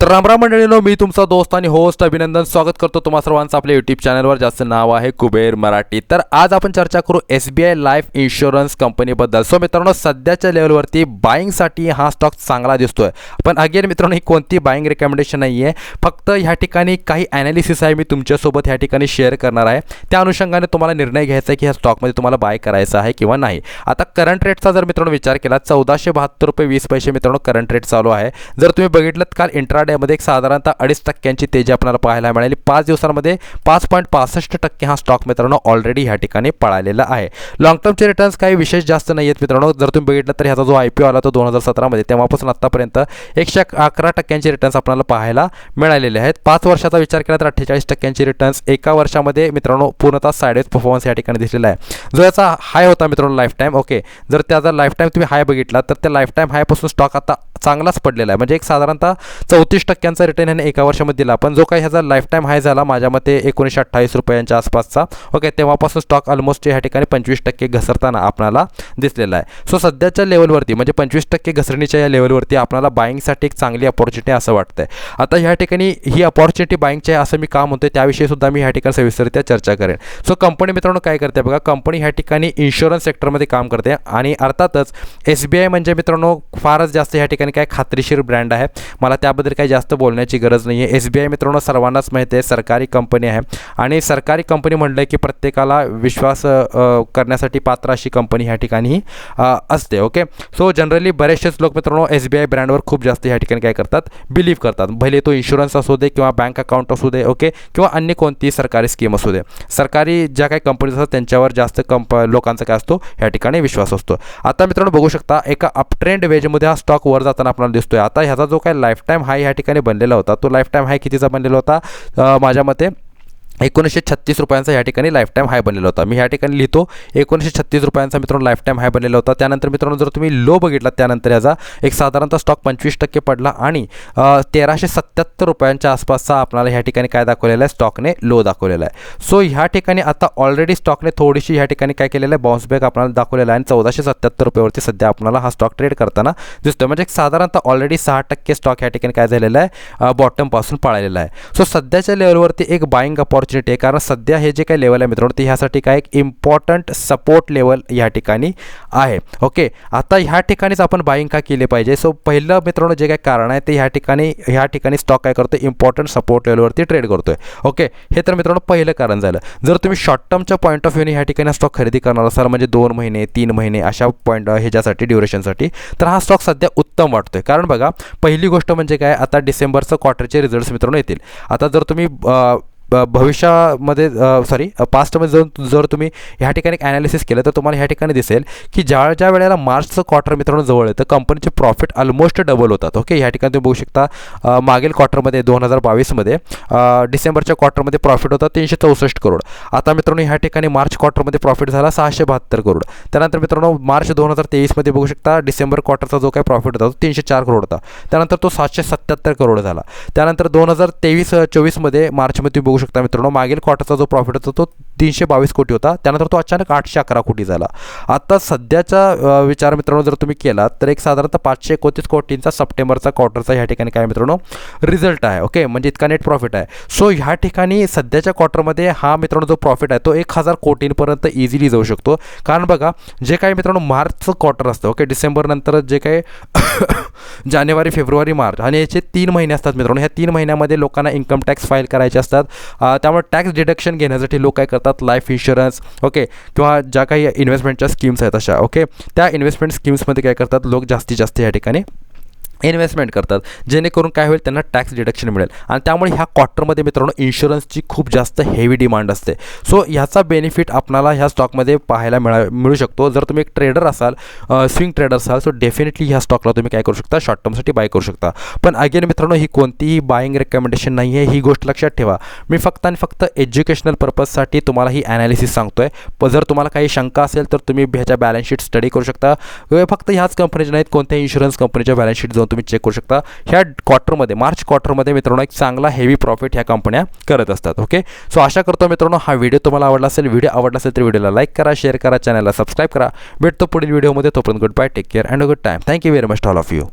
तर रामराम मंडळीनो मी तुमचा दोस्त आणि होस्ट अभिनंदन. स्वागत करतो तुम्हा सर्वांचं आपल्या यूट्यूब चॅनलवर ज्याचं नाव आहे कुबेर मराठी. तर आज आपण चर्चा करू S B I life insurance कंपनीबद्दल सो मित्रांनो सध्याच्या लेवलवरती बाईंगसाठी हा स्टॉक चांगला दिसतोय. पण अगेन मित्रांनो ही कोणती बाईंग रेकमेंडेशन नाही आहे फक्त ह्या ठिकाणी काही ॲनालिसिस आहे मी तुमच्यासोबत ह्या ठिकाणी शेअर करणार आहे. त्या अनुषंगाने तुम्हाला निर्णय घ्यायचा आहे की ह्या स्टॉकमध्ये तुम्हाला बाय करायचा आहे किंवा नाही. आता करंट रेटचा जर मित्रांनो विचार केला चौदाशे बहात्तर रुपये वीस पैसे मित्रांनो करंट रेट चालू आहे. जर तुम्ही बघितलं काल इंट्रा आठवड्यामध्ये एक साधारणतः अडीच टक्क्यांची तेजी आपल्याला पाहायला मिळाली. पाच दिवसांमध्ये पाच पॉईंट पासष्ट टक्के हा स्टॉक मित्रांनो ऑलरेडी ह्या ठिकाणी पळालेला आहे. लॉंग टर्मचे रिटर्न्स काही विशेष जास्त नाही आहेत मित्रांनो. जर तुम्ही बघितलं तर ह्याचा जो आय पी ओ आला तो दोन हजार सतरामध्ये तेव्हापासून आत्तापर्यंत एकशे अकरा टक्क्यांचे रिटर्न्स आपल्याला पाहायला मिळालेले आहेत. पाच वर्षाचा विचार केला तर अठ्ठेचाळीस टक्क्यांचे रिटर्न्स एका वर्षामध्ये मित्रांनो पूर्णतः सायडेज परफॉर्मन्स या ठिकाणी दिसलेला आहे. जो याचा हाय होता मित्रांनो लाईफ टाईम ओके जर त्याचा लाईफ टाईम तुम्ही हाय बघितला तर त्या लाईफ टाईम हायपासून स्टॉक आता चांगलाच पडलेला आहे. म्हणजे एक साधारणतः चौतीस टक्क्यांचा रिटर्न ह्याने एका वर्षामध्ये दिला. पण जो काही ह्याचा लाईफ टाईम हाय झाला माझ्या मते एकोणीसशे अठ्ठावीस रुपयांच्या आसपासचा. ओके तेव्हापासून स्टॉक ऑलमोस्ट ह्या ठिकाणी पंचवीस टक्के घसरताना आपल्याला दिसलेला आहे. सो सध्याच्या लेवलवरती म्हणजे पंचवीस टक्के घसरणीच्या या लेवलवरती आपल्याला बाईंगसाठी एक चांगली अपॉर्च्युनिटी असं वाटतंय. आता ह्या ठिकाणी ही अपॉर्च्युनिटी बाईंगची आहे असं मी का म्हणतोय त्याविषयी सुद्धा मी ह्या ठिकाणी सविस्तरित्या चर्चा करेन. सो कंपनी मित्रांनो काय करते बघा कंपनी ह्या ठिकाणी इन्शुरन्स सेक्टरमध्ये काम करते आणि अर्थातच एस बी आय म्हणजे मित्रांनो फारच जास्त ह्या ठिकाणी काय खात्रीशीर ब्रँड आहे. मला त्याबद्दल काही जास्त बोलण्याची गरज नाही आहे एस बी आय मित्रांनो सर्वांनाच माहिती आहे सरकारी कंपनी आहे. आणि सरकारी कंपनी म्हणलं की प्रत्येकाला विश्वास करण्यासाठी पात्र अशी कंपनी ह्या ठिकाणी असते ओके सो जनरली बरेचसेच लोक मित्रांनो एस बी आय ब्रँडवर खूप जास्त ह्या ठिकाणी काय करतात? बिलीव्ह करतात. भले तो इन्शुरन्स असू दे किंवा बँक अकाउंट असू दे ओके किंवा अन्य कोणतीही सरकारी स्कीम असू दे. सरकारी ज्या काही कंपनीज असतात त्यांच्यावर जास्त कंप लोकांचा काय असतो? ह्या ठिकाणी विश्वास असतो. आता मित्रांनो बघू शकता एका अपट्रेंड वेजमध्ये हा स्टॉक वर जाताना आपल्याला दिसतोय. आता ह्याचा जो काही लाईफ टाईम हाय ह्या ठिकाणी बनलेला होता. तो लाईफ टाईम हाय कितीचा बनलेला होता? माझ्या मते एकोणीसशे छत्तीस रुपयांचा या ठिकाणी लाईफ टाईम हाय बनलेला होता. मी ह्या ठिकाणी लिहितो एकोणीसशे छत्तीस रुपयांचा मित्रांनो लाईफ टाईम हाय बनलेला होता. त्यानंतर मित्रांनो जर तुम्ही लो बघितला त्यानंतर याचा एक साधारणतः स्टॉक पंचवीस टक्के पडला आणि तेराशे सत्याहत्तर रुपयांच्या आसपासचा आपल्याला ह्या ठिकाणी काय दाखवलेला आहे? स्टॉकने लो दाखवलेला आहे. सो ह्या ठिकाणी आता ऑलरेडी स्टॉकने थोडीशी ह्या ठिकाणी काय केलेलं आहे? बाउन्स बॅक आपल्याला दाखवलेला आहे. आणि चौदाशे सत्याहत्तर रुपयावरती सध्या आपल्याला हा स्टॉक ट्रेड करताना दिसतोय. म्हणजे एक साधारणतः ऑलरेडी सहा टक्के स्टॉक ह्या ठिकाणी काय झालेला आहे? बॉटमपासून पाळलेला आहे. सो सध्याच्या लेवलवरती एक बाईंग अपॉर्च्युनिटी आहे. कारण सध्या हे जे काही लेवल आहे मित्रांनो ते ह्यासाठी काय एक इम्पॉर्टंट सपोर्ट लेवल या ठिकाणी आहे. ओके आता ह्या ठिकाणीच आपण बाईंग का केले पाहिजे? सो पहिलं मित्रांनो जे काही कारण आहे ते ह्या ठिकाणी ह्या ठिकाणी स्टॉक काय करतो इम्पॉर्टंट सपोर्ट लेवलवरती ट्रेड करतोय. ओके हे तर मित्रांनो पहिलं कारण झालं. जर तुम्ही शॉर्ट टर्मच्या पॉईंट ऑफ व्ह्यूने ह्या ठिकाणी स्टॉक खरेदी करणार असाल म्हणजे दोन महिने तीन महिने अशा पॉईंट ह्याच्यासाठी ड्युरेशनसाठी तर हा स्टॉक सध्या उत्तम वाटतोय. कारण बघा पहिली गोष्ट म्हणजे काय? आता डिसेंबरचं क्वार्टरचे रिझल्ट्स मित्रांनो येतील. आता जर तुम्ही ब- भविष्यामध्ये सॉरी पास्टमध्ये जर जर तुम्ही ह्या ठिकाणी ॲनालिसिस केलं तर तुम्हाला ह्या ठिकाणी दिसेल की ज्या ज्या वेळेला मार्चचं क्वार्टर मित्रांनो जवळ येतं कंपनीचे प्रॉफिट ऑलमोस्ट डबल होतात. ओके ह्या ठिकाणी तुम्ही बघू शकता मागील क्वार्टरमध्ये दोन हजार बावीसमध्ये डिसेंबरच्या क्वार्टरमध्ये प्रॉफिट होता तीनशे चौसष्ट करोड. आता मित्रांनो ह्या ठिकाणी मार्च क्वार्टरमध्ये प्रॉफिट झाला सहाशे बहात्तर करोड. त्यानंतर मित्रांनो मार्च दोन हजार तेवीसमध्ये बघू शकता डिसेंबर क्वार्टरचा जो काही प्रॉफिट होता तो तीनशे चार करोड होता. त्यानंतर तो सातशे सत्याहत्तर करोड झाला. त्यानंतर दोन हजार तेवीस चोवीसमध्ये मार्चमध्ये तुम्ही बघू शकता मित्रांनो. मागील क्वार्टरचा जो प्रॉफिट होता तो तीनशे बावीस कोटी होता. त्यानंतर तो अचानक आठशे अकरा कोटी झाला. आता सध्याचा विचार मित्रांनो जर तुम्ही केला तर एक साधारणतः पाचशे एकोतीस कोटींचा सप्टेंबरचा क्वार्टरचा ह्या ठिकाणी काय मित्रांनो रिझल्ट आहे ओके म्हणजे इतका नेट प्रॉफिट आहे. सो ह्या ठिकाणी सध्याच्या क्वार्टरमध्ये हा मित्रांनो जो प्रॉफिट आहे तो एक हजार कोटींपर्यंत इझिली जाऊ शकतो. कारण बघा जे काही मित्रांनो मार्चचं क्वार्टर असतं ओके डिसेंबरनंतर जे काही जानेवारी फेब्रुवारी मार्च आणि याचे तीन महिने असतात मित्रांनो. ह्या तीन महिन्यामध्ये लोकांना इन्कम टॅक्स फाईल करायचे असतात. त्यामुळे टॅक्स डिडक्शन घेण्यासाठी लोक काय करतात लाईफ इन्शुरन्स ओके किंवा ज्या काही इन्व्हेस्टमेंटच्या स्कीम्स आहेत अशा ओके त्या इन्व्हेस्टमेंट स्कीम्समध्ये काय करतात? लोक जास्तीत जास्त या ठिकाणी इन्व्हेस्टमेंट करतात. जेणेकरून काय होईल त्यांना टॅक्स डिडक्शन मिळेल. आणि त्यामुळे ह्या क्वार्टरमध्ये मित्रांनो इन्शुरन्सची खूप जास्त हेवी डिमांड असते. सो ह्याचा बेनिफिट आपणाला ह्या स्टॉकमध्ये पाहायला मिळा मिळू शकतो. जर तुम्ही एक ट्रेडर असाल स्विंग ट्रेडर असाल सो डेफिनेटली ह्या स्टॉकला तुम्ही काय करू शकता? शॉर्ट टर्मसाठी बाय करू शकता. पण अगेन मित्रांनो ही कोणतीही बाईंग रेकमेंडेशन नाही आहे ही गोष्ट लक्षात ठेवा. मी फक्त आणि फक्त एज्युकेशनल पर्पजसाठी तुम्हाला ही ॲनालिसिस सांगतो पण जर तुम्हाला काही शंका असेल तर तुम्ही ह्याच्या बॅलन्स शीट स्टडी करू शकता. फक्त ह्याच कंपनीच्या नाहीत कोणत्याही इन्शुरन्स कंपनीच्या बॅलन्स शीट जाऊन तुम्ही चेक करू शकता. ह्या क्वार्टरमध्ये मार्च क्वार्टरमध्ये मित्रांनो एक चांगला हेवी प्रॉफिट ह्या कंपन्या करत असतात ओके सो आशा करतो मित्रांनो हा व्हिडिओ तुम्हाला आवडला असेल व्हिडिओ आवडला असेल तर व्हिडिओला लाईक करा शेअर करा चॅनलला सबस्क्राईब करा. भेटतो पुढील व्हिडिओमध्ये तोपर्यंत good bye take care and good time thank you very much all of you